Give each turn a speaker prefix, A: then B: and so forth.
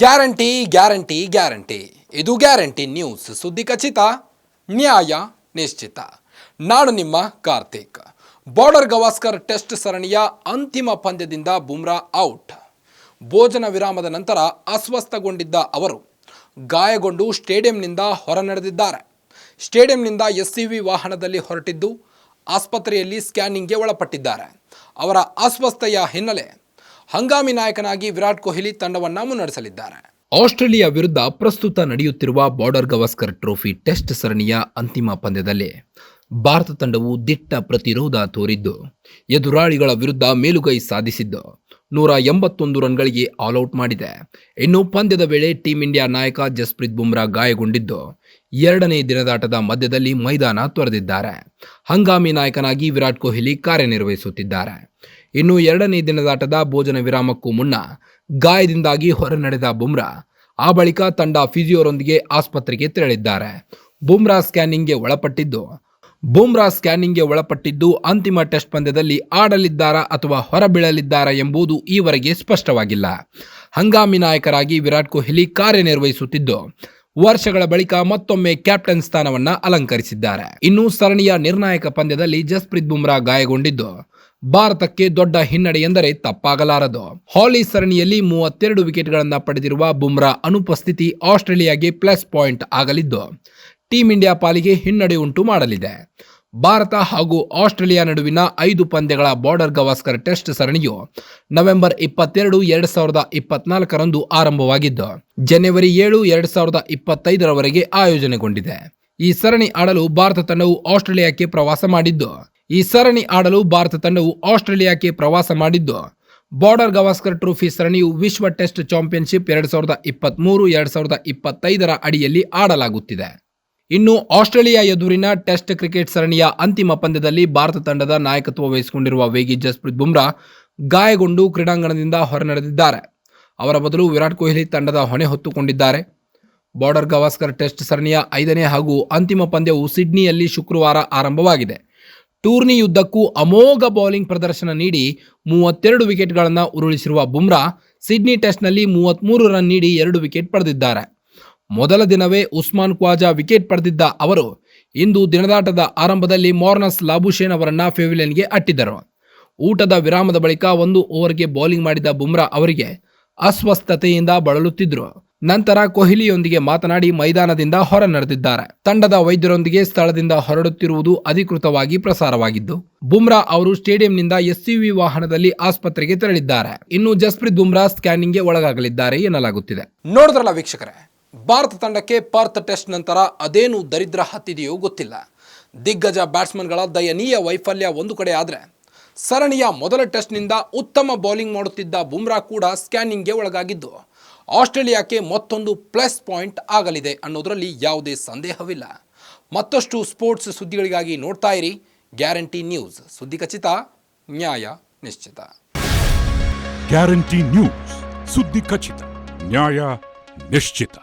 A: Guarantee guarantee guarantee. ಇದು guarantee news. ಸುದ್ದಿ ಖಚಿತ, ನ್ಯಾಯ ನಿಶ್ಚಿತ. ನಾನು ನಿಮ್ಮ ಕಾರ್ತಿಕ್. ಬಾರ್ಡರ್ ಗವಾಸ್ಕರ್ ಟೆಸ್ಟ್ ಸರಣಿಯ ಅಂತಿಮ ಪಂದ್ಯದಿಂದ ಬುಮ್ರಾ ಔಟ್. ಭೋಜನ ವಿರಾಮದ ನಂತರ ಅಸ್ವಸ್ಥಗೊಂಡಿದ್ದ ಅವರು, ಗಾಯಗೊಂಡು ಸ್ಟೇಡಿಯಂನಿಂದ ಹೊರ ನಡೆದಿದ್ದಾರೆ ಸ್ಟೇಡಿಯಂನಿಂದ ವಿ ವಾಹನದಲ್ಲಿ ಹೊರಟಿದ್ದು ಆಸ್ಪತ್ರೆಯಲ್ಲಿ ಸ್ಕ್ಯಾನಿಂಗ್ಗೆ ಒಳಪಟ್ಟಿದ್ದಾರೆ. ಅವರ ಅಸ್ವಸ್ಥೆಯ ಹಿನ್ನೆಲೆ ಹಂಗಾಮಿ ನಾಯಕನಾಗಿ ವಿರಾಟ್ ಕೊಹ್ಲಿ ತಂಡವನ್ನು ಮುನ್ನಡೆಸಲಿದ್ದಾರೆ. ಆಸ್ಟ್ರೇಲಿಯಾ ವಿರುದ್ಧ ಪ್ರಸ್ತುತ ನಡೆಯುತ್ತಿರುವ ಬಾರ್ಡರ್ ಗವಾಸ್ಕರ್ ಟ್ರೋಫಿ ಟೆಸ್ಟ್ ಸರಣಿಯ ಅಂತಿಮ ಪಂದ್ಯದಲ್ಲಿ ಭಾರತ ತಂಡವು ದಿಟ್ಟ ಪ್ರತಿರೋಧ ತೋರಿದ್ದು, ಎದುರಾಳಿಗಳ ವಿರುದ್ಧ ಮೇಲುಗೈ ಸಾಧಿಸಿದ್ದು ನೂರ ಎಂಬತ್ತೊಂದು ರನ್ಗಳಿಗೆ ಆಲ್ಔಟ್ ಮಾಡಿದೆ. ಇನ್ನು ಪಂದ್ಯದ ವೇಳೆ ಟೀಂ ಇಂಡಿಯಾ ನಾಯಕ ಜಸ್ಪ್ರೀತ್ ಬುಮ್ರಾ ಗಾಯಗೊಂಡಿದ್ದು, ಎರಡನೇ ದಿನದಾಟದ ಮಧ್ಯದಲ್ಲಿ ಮೈದಾನ ತೊರೆದಿದ್ದಾರೆ. ಹಂಗಾಮಿ ನಾಯಕನಾಗಿ ವಿರಾಟ್ ಕೊಹ್ಲಿ ಕಾರ್ಯನಿರ್ವಹಿಸುತ್ತಿದ್ದಾರೆ. ಇನ್ನು ಎರಡನೇ ದಿನದಾಟದ ಭೋಜನ ವಿರಾಮಕ್ಕೂ ಮುನ್ನ ಗಾಯದಿಂದಾಗಿ ಹೊರ ನಡೆದ ಬುಮ್ರಾ, ಆ ಬಳಿಕ ತಂಡ ಫಿಸಿಯೋರೊಂದಿಗೆ ಆಸ್ಪತ್ರೆಗೆ ತೆರಳಿದ್ದಾರೆ. ಬುಮ್ರಾ ಸ್ಕ್ಯಾನಿಂಗ್ಗೆ ಒಳಪಟ್ಟಿದ್ದು, ಬುಮ್ರಾ ಸ್ಕ್ಯಾನಿಂಗ್ಗೆ ಒಳಪಟ್ಟಿದ್ದು ಅಂತಿಮ ಟೆಸ್ಟ್ ಪಂದ್ಯದಲ್ಲಿ ಆಡಲಿದ್ದಾರಾ ಅಥವಾ ಹೊರಬೀಳಲಿದ್ದಾರಾ ಎಂಬುದು ಈವರೆಗೆ ಸ್ಪಷ್ಟವಾಗಿಲ್ಲ. ಹಂಗಾಮಿ ನಾಯಕರಾಗಿ ವಿರಾಟ್ ಕೊಹ್ಲಿ ಕಾರ್ಯನಿರ್ವಹಿಸುತ್ತಿದ್ದು, ವರ್ಷಗಳ ಬಳಿಕ ಮತ್ತೊಮ್ಮೆ ಕ್ಯಾಪ್ಟನ್ ಸ್ಥಾನವನ್ನ ಅಲಂಕರಿಸಿದ್ದಾರೆ. ಇನ್ನು ಸರಣಿಯ ನಿರ್ಣಾಯಕ ಪಂದ್ಯದಲ್ಲಿ ಜಸ್ಪ್ರೀತ್ ಬುಮ್ರಾ ಗಾಯಗೊಂಡಿದ್ದು ಭಾರತಕ್ಕೆ ದೊಡ್ಡ ಹಿನ್ನಡೆ ಎಂದರೆ ತಪ್ಪಾಗಲಾರದು. ಹಾಲಿ ಸರಣಿಯಲ್ಲಿ ಮೂವತ್ತೆರಡು ವಿಕೆಟ್ಗಳನ್ನು ಪಡೆದಿರುವ ಬುಮ್ರಾ ಅನುಪಸ್ಥಿತಿ ಆಸ್ಟ್ರೇಲಿಯಾಗೆ ಪ್ಲಸ್ ಪಾಯಿಂಟ್ ಆಗಲಿದ್ದು, ಟೀಂ ಇಂಡಿಯಾ ಪಾಲಿಗೆ ಹಿನ್ನಡೆ ಉಂಟು ಮಾಡಲಿದೆ. ಭಾರತ ಹಾಗೂ ಆಸ್ಟ್ರೇಲಿಯಾ ನಡುವಿನ ಐದು ಪಂದ್ಯಗಳ ಬಾರ್ಡರ್ ಗವಾಸ್ಕರ್ ಟೆಸ್ಟ್ ಸರಣಿಯು ನವೆಂಬರ್ ಇಪ್ಪತ್ತೆರಡು, ಎರಡ್ ಸಾವಿರದ ಇಪ್ಪತ್ನಾಲ್ಕರಂದು ಆರಂಭವಾಗಿದ್ದು, ಜನವರಿ ಏಳು, ಎರಡ್ ಸಾವಿರದ ಇಪ್ಪತ್ತೈದರವರೆಗೆ ಆಯೋಜನೆಗೊಂಡಿದೆ. ಈ ಸರಣಿ ಆಡಲು ಭಾರತ ತಂಡವು ಆಸ್ಟ್ರೇಲಿಯಾಕ್ಕೆ ಪ್ರವಾಸ ಮಾಡಿದ್ದು ಈ ಸರಣಿ ಆಡಲು ಭಾರತ ತಂಡವು ಆಸ್ಟ್ರೇಲಿಯಾಕ್ಕೆ ಪ್ರವಾಸ ಮಾಡಿದ್ದು. ಬಾರ್ಡರ್ ಗವಾಸ್ಕರ್ ಟ್ರೋಫಿ ಸರಣಿಯು ವಿಶ್ವ ಟೆಸ್ಟ್ ಚಾಂಪಿಯನ್ಶಿಪ್ ಎರಡು ಸಾವಿರದ ಇಪ್ಪತ್ತ್ಮೂರು ಎರಡು ಸಾವಿರದ ಇಪ್ಪತ್ತೈದರ ಅಡಿಯಲ್ಲಿ ಆಡಲಾಗುತ್ತಿದೆ. ಇನ್ನು ಆಸ್ಟ್ರೇಲಿಯಾ ಎದುರಿನ ಟೆಸ್ಟ್ ಕ್ರಿಕೆಟ್ ಸರಣಿಯ ಅಂತಿಮ ಪಂದ್ಯದಲ್ಲಿ ಭಾರತ ತಂಡದ ನಾಯಕತ್ವ ವಹಿಸಿಕೊಂಡಿರುವ ವೇಗಿ ಜಸ್ಪ್ರೀತ್ ಬುಮ್ರಾ ಗಾಯಗೊಂಡು ಕ್ರೀಡಾಂಗಣದಿಂದ ಹೊರನಡೆದಿದ್ದಾರೆ. ಅವರ ಬದಲು ವಿರಾಟ್ ಕೊಹ್ಲಿ ತಂಡದ ಹೊಣೆ ಹೊತ್ತುಕೊಂಡಿದ್ದಾರೆ. ಬಾರ್ಡರ್ ಗವಾಸ್ಕರ್ ಟೆಸ್ಟ್ ಸರಣಿಯ ಐದನೇ ಹಾಗೂ ಅಂತಿಮ ಪಂದ್ಯವು ಸಿಡ್ನಿಯಲ್ಲಿ ಶುಕ್ರವಾರ ಆರಂಭವಾಗಿದೆ. ಟೂರ್ನಿಯುದ್ದಕ್ಕೂ ಅಮೋಘ ಬೌಲಿಂಗ್ ಪ್ರದರ್ಶನ ನೀಡಿ ಮೂವತ್ತೆರಡು ವಿಕೆಟ್ಗಳನ್ನು ಉರುಳಿಸಿರುವ ಬುಮ್ರಾ ಸಿಡ್ನಿ ಟೆಸ್ಟ್ನಲ್ಲಿ ಮೂವತ್ತ್ಮೂರು ರನ್ ನೀಡಿ ಎರಡು ವಿಕೆಟ್ ಪಡೆದಿದ್ದಾರೆ. ಮೊದಲ ದಿನವೇ ಉಸ್ಮಾನ್ ಖ್ವಾಜಾ ವಿಕೆಟ್ ಪಡೆದಿದ್ದ ಅವರು ಇಂದು ದಿನದಾಟದ ಆರಂಭದಲ್ಲಿ ಮಾರ್ನಸ್ ಲಾಬುಶೇನ್ ಅವರನ್ನ ಫೆವಿಲಿಯನ್ಗೆ ಅಟ್ಟಿದ್ದರು. ಊಟದ ವಿರಾಮದ ಬಳಿಕ ಒಂದು ಓವರ್ಗೆ ಬೌಲಿಂಗ್ ಮಾಡಿದ ಬುಮ್ರಾ ಅವರಿಗೆ ಅಸ್ವಸ್ಥತೆಯಿಂದ ಬಳಲುತ್ತಿದ್ದರು ನಂತರ ಕೊಹ್ಲಿಯೊಂದಿಗೆ ಮಾತನಾಡಿ ಮೈದಾನದಿಂದ ಹೊರ ನಡೆದಿದ್ದಾರೆ. ತಂಡದ ವೈದ್ಯರೊಂದಿಗೆ ಸ್ಥಳದಿಂದ ಹೊರಡುತ್ತಿರುವುದು ಅಧಿಕೃತವಾಗಿ ಪ್ರಸಾರವಾಗಿದ್ದು, ಬುಮ್ರಾ ಅವರು ಸ್ಟೇಡಿಯಂನಿಂದ ಎಸ್ಯುವಿ ವಾಹನದಲ್ಲಿ ಆಸ್ಪತ್ರೆಗೆ ತೆರಳಿದ್ದಾರೆ. ಇನ್ನು ಜಸ್ಪ್ರೀತ್ ಬುಮ್ರಾ ಸ್ಕ್ಯಾನಿಂಗ್ಗೆ ಒಳಗಾಗಲಿದ್ದಾರೆ ಎನ್ನಲಾಗುತ್ತಿದೆ. ನೋಡಿದ್ರಲ್ಲ ವೀಕ್ಷಕರೇ, ಭಾರತ ತಂಡಕ್ಕೆ ಪರ್ತ್ ಟೆಸ್ಟ್ ನಂತರ ಅದೇನು ದರಿದ್ರ ಹತ್ತಿದೆಯೋ ಗೊತ್ತಿಲ್ಲ. ದಿಗ್ಗಜ ಬ್ಯಾಟ್ಸ್ಮನ್ಗಳ ದಯನೀಯ ವೈಫಲ್ಯ ಒಂದು ಕಡೆ ಆದರೆ, ಸರಣಿಯ ಮೊದಲ ಟೆಸ್ಟ್ನಿಂದ ಉತ್ತಮ ಬೌಲಿಂಗ್ ಮಾಡುತ್ತಿದ್ದ ಬುಮ್ರಾ ಕೂಡ ಸ್ಕ್ಯಾನಿಂಗ್ಗೆ ಒಳಗಾಗಿದ್ದು ಆಸ್ಟ್ರೇಲಿಯಾಕ್ಕೆ ಮತ್ತೊಂದು ಪ್ಲಸ್ ಪಾಯಿಂಟ್ ಆಗಲಿದೆ ಅನ್ನೋದರಲ್ಲಿ ಯಾವುದೇ ಸಂದೇಹವಿಲ್ಲ. ಮತ್ತಷ್ಟು ಸ್ಪೋರ್ಟ್ಸ್ ಸುದ್ದಿಗಳಿಗಾಗಿ ನೋಡ್ತಾ ಇರಿ. Guarantee news. ಸುದ್ದಿ ಖಚಿತ, ನ್ಯಾಯ ನಿಶ್ಚಿತ.
B: Guarantee news. ಸುದ್ದಿ ಖಚಿತ, ನ್ಯಾಯ ನಿಶ್ಚಿತ.